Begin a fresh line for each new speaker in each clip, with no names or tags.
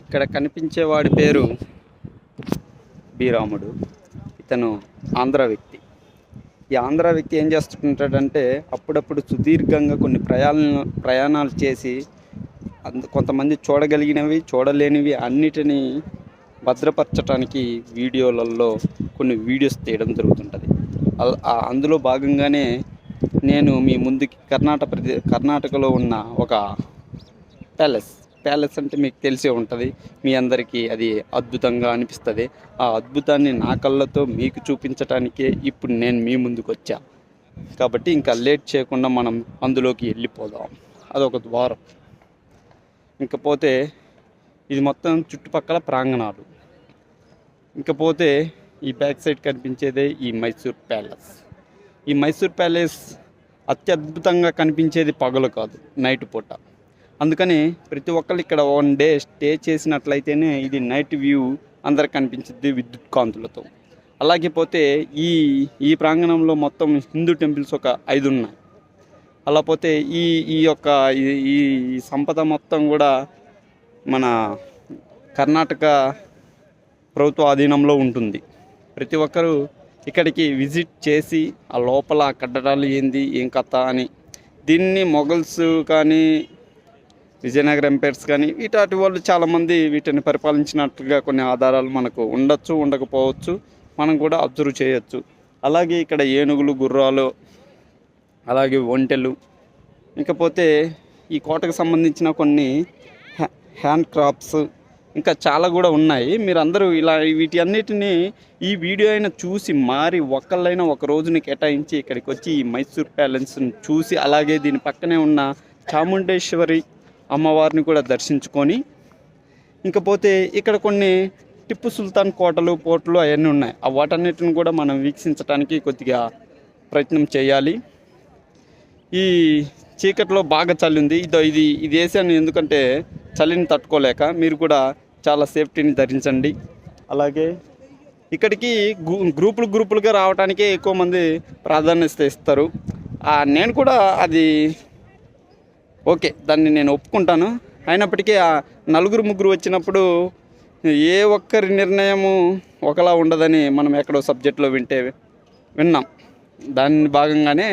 ఇక్కడ కనిపించేవాడి పేరు బీరాముడు. ఇతను ఆంధ్ర వ్యక్తి. ఈ ఆంధ్ర వ్యక్తి ఏం చేస్తుంటాడంటే అప్పుడప్పుడు సుదీర్ఘంగా కొన్ని ప్రయాణ ప్రయాణాలు చేసి అందు కొంతమంది చూడగలిగినవి చూడలేనివి అన్నిటినీ భద్రపరచడానికి వీడియోలలో కొన్ని వీడియోస్ తీయడం జరుగుతుంటుంది. అందులో భాగంగానే నేను మీ ముందుకి కర్ణాటక ప్రదే కర్ణాటకలో ఉన్న ఒక ప్యాలెస్ ప్యాలెస్ అంటే మీకు తెలిసే ఉంటుంది. మీ అందరికీ అది అద్భుతంగా అనిపిస్తుంది. ఆ అద్భుతాన్ని నా కళ్ళతో మీకు చూపించటానికే ఇప్పుడు నేను మీ ముందుకు వచ్చా. కాబట్టి ఇంకా లేట్ చేయకుండా మనం అందులోకి వెళ్ళిపోదాం. అదొక ద్వారం. ఇంకపోతే ఇది మొత్తం చుట్టుపక్కల ప్రాంగణాలు. ఇంకపోతే ఈ బ్యాక్ సైడ్ కనిపించేదే ఈ మైసూర్ ప్యాలెస్. ఈ మైసూర్ ప్యాలెస్ అత్యద్భుతంగా కనిపించేది పగలు కాదు నైట్ పూట. అందుకని ప్రతి ఒక్కరు ఇక్కడ వన్ డే స్టే చేసినట్లయితేనే ఇది నైట్ వ్యూ అందరికి కనిపించింది విద్యుత్ కాంతులతో. అలాగే పోతే ఈ ఈ ప్రాంగణంలో మొత్తం హిందూ టెంపుల్స్ ఒక ఐదు ఉన్నాయి. అలా పోతే ఈ ఈ యొక్క ఈ- సంపద మొత్తం కూడా మన కర్ణాటక ప్రభుత్వ ఆధీనంలో ఉంటుంది. ప్రతి ఒక్కరూ ఇక్కడికి విజిట్ చేసి ఆ లోపల కట్టడాలు ఏంది ఏం కథ అని. దీన్ని మొఘల్స్ కానీ విజయనగర ఎంపైర్స్ కానీ ఇటాటి వాళ్ళు చాలామంది వీటిని పరిపాలించినట్టుగా కొన్ని ఆధారాలు మనకు ఉండొచ్చు ఉండకపోవచ్చు మనం కూడా అబ్జర్వ్ చేయొచ్చు. అలాగే ఇక్కడ ఏనుగులు గుర్రాలు అలాగే ఒంటెలు ఇంకపోతే ఈ కోటకు సంబంధించిన కొన్ని హ్యా- హ్యాండ్ క్రాఫ్ట్స్ ఇంకా చాలా కూడా ఉన్నాయి. మీరు అందరూ ఇలా వీటి అన్నిటినీ ఈ వీడియో అయినా చూసి మారి ఒక్కళ్ళైనా ఒక రోజుని కేటాయించి ఇక్కడికి వచ్చి ఈ మైసూర్ ప్యాలెస్ని చూసి అలాగే దీని పక్కనే ఉన్న చాముండేశ్వరి అమ్మవారిని కూడా దర్శించుకొని ఇంకపోతే ఇక్కడ కొన్ని టిప్పు సుల్తాన్ కోటలు పోర్టులు అవన్నీ ఉన్నాయి. ఆ వాటన్నిటిని కూడా మనం వీక్షించడానికి కొద్దిగా ప్రయత్నం చేయాలి. ఈ చీకట్లో బాగా చలి ఉంది. ఇదో ఇది ఇది వేసాను ఎందుకంటే చలిని తట్టుకోలేక మీరు కూడా చాలా సేఫ్టీని ధరించండి. అలాగే ఇక్కడికి గ్రూపులు గ్రూపులుగా రావడానికే ఎక్కువ మంది ప్రాధాన్యత ఇస్తారు. నేను కూడా అది ఓకే దాన్ని నేను ఒప్పుకుంటాను. అయినప్పటికీ ఆ నలుగురు ముగ్గురు వచ్చినప్పుడు ఏ ఒక్కరి నిర్ణయము ఒకలా ఉండదని మనం ఎక్కడో సబ్జెక్ట్లో వింటే విన్నాం. దాని భాగంగానే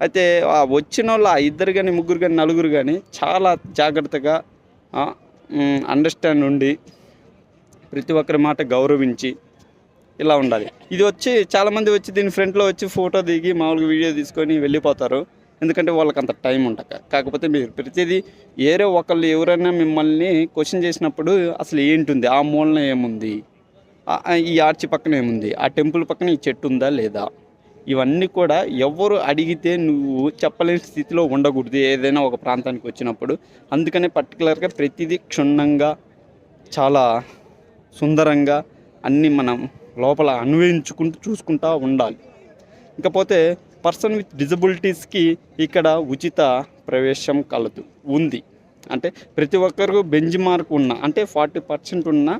అయితే ఆ వచ్చిన వాళ్ళు ఆ ఇద్దరు కానీ ముగ్గురు కానీ నలుగురు కానీ చాలా జాగ్రత్తగా అండర్స్టాండ్ ఉండి ప్రతి ఒక్కరి మాట గౌరవించి ఇలా ఉండాలి. ఇది వచ్చి చాలామంది వచ్చి దీని ఫ్రంట్లో వచ్చి ఫోటో దిగి మామూలుగా వీడియో తీసుకొని వెళ్ళిపోతారు. ఎందుకంటే వాళ్ళకి అంత టైం ఉండక. కాకపోతే మీరు ప్రతిదీ ఏరే ఒకళ్ళు ఎవరైనా మిమ్మల్ని క్వశ్చన్ చేసినప్పుడు అసలు ఏంటుంది? ఆ మూలన ఏముంది? ఈ ఆర్చి పక్కన ఏముంది? ఆ టెంపుల్ పక్కన ఈ చెట్టు ఉందా లేదా? ఇవన్నీ కూడా ఎవరు అడిగితే నువ్వు చెప్పలేని స్థితిలో ఉండకూడదు ఏదైనా ఒక ప్రాంతానికి వచ్చినప్పుడు. అందుకనే పర్టికులర్గా ప్రతిదీ క్షుణ్ణంగా చాలా సుందరంగా అన్నీ మనం లోపల అన్వయించుకుంటూ చూసుకుంటూ ఉండాలి. ఇకపోతే పర్సన్ విత్ డిజబిలిటీస్కి ఇక్కడ ఉచిత ప్రవేశం కలదు ఉంది. అంటే ప్రతి ఒక్కరికి బెంజ్ మార్క్ ఉన్న అంటే ఫార్టీ పర్సెంట్ ఉన్న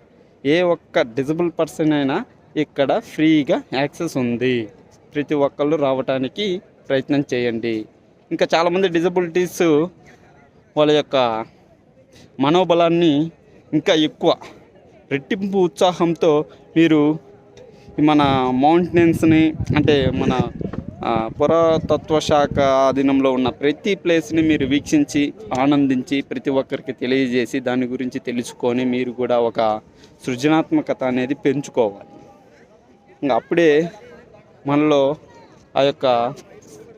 ఏ ఒక్క డిజబుల్ పర్సన్ అయినా ఇక్కడ ఫ్రీగా యాక్సెస్ ఉంది. ప్రతి ఒక్కళ్ళు రావడానికి ప్రయత్నం చేయండి. ఇంకా చాలామంది డిజబిలిటీస్ వాళ్ళ యొక్క మనోబలాన్ని ఇంకా ఎక్కువ రెట్టింపు ఉత్సాహంతో మీరు మన మౌంటైన్స్ని అంటే మన పురాతత్వ శాఖ ఆధీనంలో ఉన్న ప్రతి ప్లేస్ని మీరు వీక్షించి ఆనందించి ప్రతి ఒక్కరికి తెలియజేసి దాని గురించి తెలుసుకొని మీరు కూడా ఒక సృజనాత్మకత అనేది పెంచుకోవాలి. ఇంకా అప్పుడే మనలో ఆ యొక్క